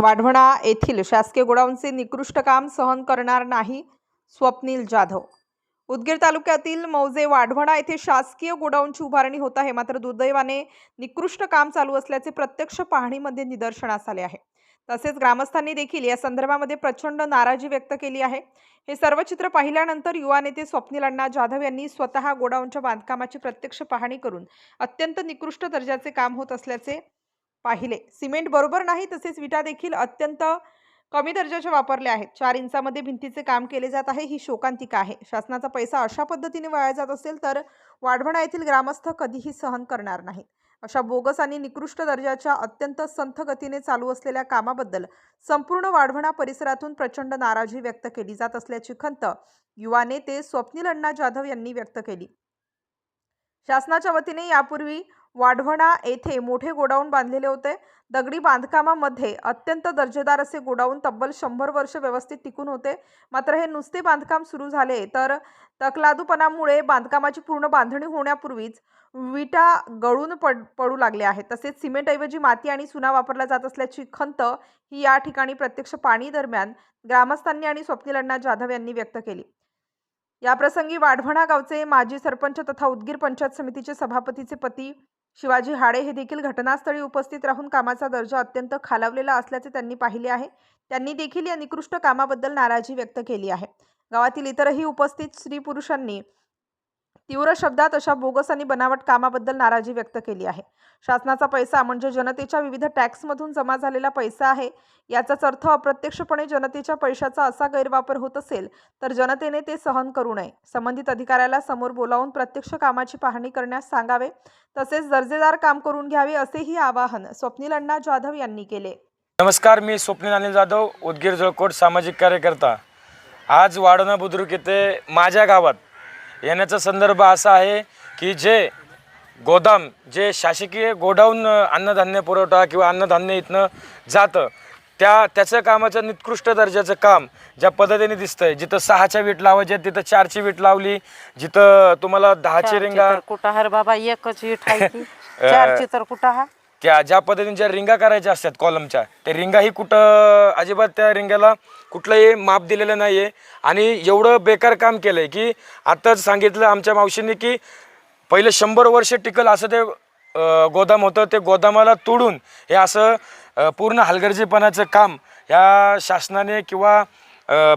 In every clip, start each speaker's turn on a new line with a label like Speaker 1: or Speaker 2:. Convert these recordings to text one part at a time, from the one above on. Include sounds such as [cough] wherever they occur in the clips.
Speaker 1: वाढवणा येथील शासकीय गोडाऊनचे निकृष्ट काम सहन करणार नाही स्वप्नील जाधव. उदगीर तालुक्यातील मौजे वाढवणा येथे शासकीय गोडाऊनची उभारणी होत आहे. मात्र दुर्दैवाने निकृष्ट काम चालू असल्याचे प्रत्यक्ष पाहणीमध्ये निदर्शनास आले आहे. तसेच ग्रामस्थांनी देखील या संदर्भामध्ये प्रचंड नाराजी व्यक्त केली आहे. हे सर्व चित्र पाहिल्यानंतर युवा नेते स्वप्नील अण्णा जाधव यांनी स्वतः गोडाऊनच्या बांधकामाची प्रत्यक्ष पाहणी करून अत्यंत निकृष्ट दर्जाचे काम होत असल्याचे पाहिले. सिमेंट बरोबर नाही तसेच विटा देखील अत्यंत कमी दर्जाच्या वापरल्या आहेत. चार इंचामध्ये भिंतीचे काम केले जात आहे ही शोकांतिका आहे. शासनाचा पैसा अशा पद्धतीने वाया जात असेल तर वाढवणा येथील ग्रामस्थ कधीही सहन करणार नाहीत. अशा बोगस आणि निकृष्ट दर्जाच्या अत्यंत संथ गतीने चालू असलेल्या कामाबद्दल संपूर्ण वाढवणा परिसरातून प्रचंड नाराजी व्यक्त केली जात असल्याची खंत युवा नेते स्वप्नील अण्णा जाधव यांनी व्यक्त केली. शासनाच्या वतीने यापूर्वी वाढवणा येथे मोठे गोडाऊन बांधलेले होते. दगडी बांधकामामध्ये अत्यंत दर्जेदार असे गोडाऊन तब्बल शंभर वर्ष व्यवस्थित टिकून होते. मात्र हे नुसते बांधकाम सुरू झाले तर तकलादूपणामुळे बांधकामाची पूर्ण बांधणी होण्यापूर्वीच विटा गळून पड पडू लागले आहेत. तसेच सिमेंटऐवजी माती आणि चुना वापरला जात असल्याची खंत ही या ठिकाणी प्रत्यक्ष पाणी दरम्यान ग्रामस्थांनी आणि स्वप्नील अण्णा जाधव यांनी व्यक्त केली. याप्रसंगी वाढवणा गावचे माजी सरपंच तथा उदगीर पंचायत समितीचे सभापतीचे पती शिवाजी हाडे हे देखील घटनास्थळी उपस्थित राहून कामाचा दर्जा अत्यंत खालावलेला असल्याचे त्यांनी पाहिले आहे. त्यांनी देखील या निकृष्ट कामाबद्दल नाराजी व्यक्त केली आहे. गावातील इतरही उपस्थित स्त्री पुरुषांनी तीव्र शब्दात अशा बोगस आणि बनावट कामाबद्दल नाराजी व्यक्त केली आहे. शासनाचा पैसा म्हणजे जनतेच्या विविध टॅक्समधून जमा झालेला पैसा आहे. याचाच अर्थ अप्रत्यक्षपणे जनतेच्या पैशाचा असा गैरवापर होत असेल तर जनतेने ते सहन करू नये. संबंधित अधिकाऱ्याला समोर बोलावून प्रत्यक्ष कामाची पाहणी करण्यास सांगावे तसेच दर्जेदार काम करून घ्यावे असेही आवाहन स्वप्नील अण्णा जाधव यांनी केले.
Speaker 2: नमस्कार मी स्वप्नील अनिल जाधव उदगीर जळकोट सामाजिक कार्यकर्ता. आज वाढवणं बुद्रुक येथे माझ्या गावात येण्याचा संदर्भ असा आहे की जे गोदाम जे शासकीय गोडाऊन अन्नधान्य पुरवठा किंवा अन्नधान्य इथनं जातं त्या त्याचं कामाचं निकृष्ट दर्जाचं काम ज्या पद्धतीने दिसतंय जिथं सहाच्या वीट लावायच्या तिथं चारची वीट लावली जिथं तुम्हाला दहाची रिंगा
Speaker 3: कुठं? हर बाबा एकच वीट आहे [laughs] चारची तर कुठं हा?
Speaker 2: त्या ज्या पद्धतीने ज्या रिंगा करायच्या असतात कॉलमच्या त्या रिंगाही कुठं अजिबात त्या रिंगाला कुठलंही माप दिलेलं नाही आहे आणि एवढं बेकार काम केलं आहे की आत्ताच सांगितलं आमच्या मावशींनी की पहिले शंभर वर्ष टिकल असं ते गोदाम होतं. ते गोदामाला तोडून हे असं पूर्ण हलगर्जीपणाचं काम ह्या शासनाने किंवा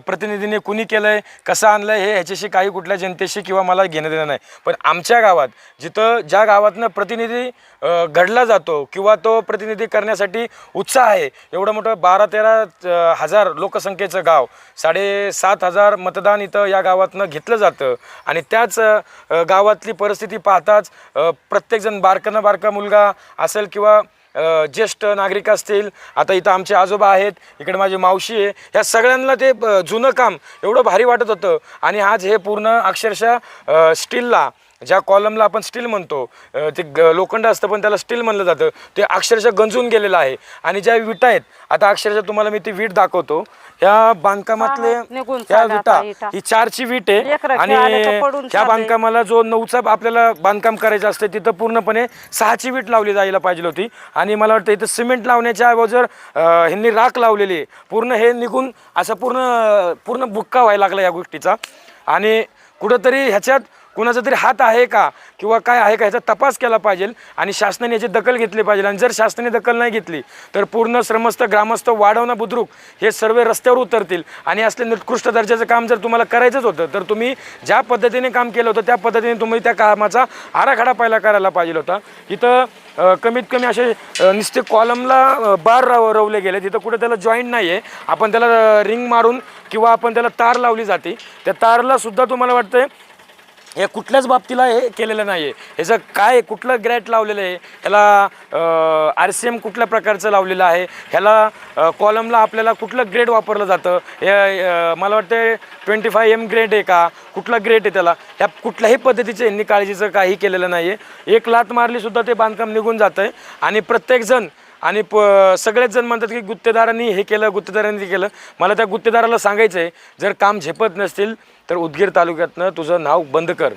Speaker 2: प्रतिनिधीने कुणी केलं आहे कसं आणलं आहे हे ह्याच्याशी काही कुठल्या जनतेशी किंवा मला घेणं देणं नाही. पण आमच्या गावात जिथं ज्या गावातनं प्रतिनिधी घडला जातो किंवा तो प्रतिनिधी करण्यासाठी उत्साह आहे एवढं मोठं बारा तेरा हजार लोकसंख्येचं गाव साडेसात हजार मतदान इथं या गावातनं घेतलं जातं. आणि त्याच गावातली परिस्थिती पाहताच प्रत्येकजण बारकानं बारका मुलगा असेल किंवा ज्येष्ठ नागरिक असतील आता इथं आमचे आजोबा आहेत इकडे माझी मावशी आहे ह्या सगळ्यांना ते जुनं काम एवढं भारी वाटत होतं. आणि आज हे पूर्ण अक्षरशः स्टीलला ज्या कॉलमला आपण स्टील म्हणतो ते ग लोखंड असतं पण त्याला स्टील म्हणलं जातं ते अक्षरशः गंजून गेलेलं आहे. आणि ज्या विटा आहेत आता अक्षरशः तुम्हाला मी ती वीट दाखवतो. ह्या बांधकामातले
Speaker 3: निघून
Speaker 2: ह्या
Speaker 3: चालल्या
Speaker 2: विटा
Speaker 3: आता.
Speaker 2: ही चारची वीट आहे.
Speaker 3: लेकरं
Speaker 2: आणि
Speaker 3: खेळायला तर पडून
Speaker 2: त्या
Speaker 3: चालले.
Speaker 2: बांधकामाला जो नऊचा आपल्याला बांधकाम करायचं असते तिथं पूर्णपणे सहाची वीट लावली जायला पाहिजे होती. आणि मला वाटतं इथं सिमेंट लावण्याच्या अगोदर अं, ह्यांनी राख लावलेली आहे. पूर्ण हे निघून असं पूर्ण पूर्ण बुक्का व्हायला लागला या गोष्टीचा. आणि कुठंतरी ह्याच्यात कुणाचा तरी हात आहे का किंवा काय आहे का ह्याचा तपास केला पाहिजे आणि शासनाने याची दखल घेतली पाहिजे. आणि जर शासनाने दखल नाही घेतली तर पूर्ण श्रमस्थ ग्रामस्थ वाढवणं बुद्रुक हे सर्व रस्त्यावर उतरतील. आणि असले निकृष्ट दर्जाचं काम जर तुम्हाला करायचंच होतं तर तुम्ही ज्या पद्धतीने काम केलं होतं त्या पद्धतीने तुम्ही त्या कामाचा आराखडा पहिला करायला पाहिजे होता. इथं कमीत कमी असे नुसते कॉलमला बार रव रवले गेले. तिथं कुठे त्याला जॉईंट नाही आहे आपण त्याला रिंग मारून किंवा आपण त्याला तार लावली जाते. त्या तारला सुद्धा तुम्हाला वाटतं हे कुठल्याच बाबतीला हे केलेलं नाही आहे ह्याचं काय कुठलं ग्रॅट लावलेलं आहे ह्याला आर सी एम कुठल्या प्रकारचं लावलेलं आहे ह्याला कॉलमला आपल्याला कुठलं ग्रेड वापरलं जातं हे मला वाटतं ट्वेंटी फाय एम ग्रेड आहे का कुठला ग्रेड आहे त्याला ह्या कुठल्याही पद्धतीचं यांनी काळजीचं काही केलेलं नाही आहे एक लात मारलीसुद्धा ते बांधकाम निघून जातं आहे आणि प्रत्येकजण आणि प सगळेच जण म्हणतात की गुत्तेदारांनी हे केलं गुत्तेदारांनी ते केलं. मला त्या गुत्तेदाराला सांगायचं आहे जर काम झेपत नसतील तर उदगीर तालुक्यातनं तुझं नाव बंद कर.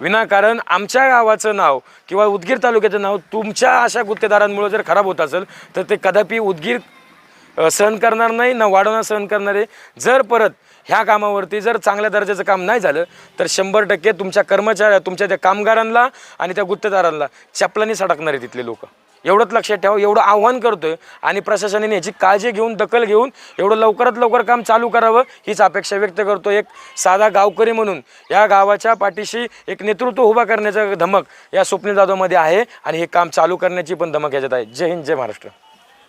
Speaker 2: विनाकारण आमच्या गावाचं नाव किंवा उदगीर तालुक्याचं नाव तुमच्या अशा गुत्तेदारांमुळे जर खराब होत असेल तर ते कदापि उदगीर सहन करणार नाही ना वाढवणार सहन करणार. आहे जर परत ह्या कामावरती जर चांगल्या दर्जाचं काम नाही झालं तर शंभर टक्के तुमच्या कर्मचाऱ्या तुमच्या त्या कामगारांना आणि त्या गुत्तेदारांना चपलांनी सडकणार आहे तिथले लोक. एवढंच लक्षात ठेवा एवढं आव्हान करतोय आणि प्रशासनाने याची काळजी घेऊन दखल घेऊन एवढं लवकरात लवकर काम चालू करावं हीच अपेक्षा व्यक्त करतो एक साधा गावकरी म्हणून. या गावाच्या पाठीशी एक नेतृत्व उभा करण्याचा धमक या स्वप्नील जाधवमध्ये आहे आणि हे काम चालू करण्याची पण धमक याच्यात आहे. जय हिंद जय महाराष्ट्र.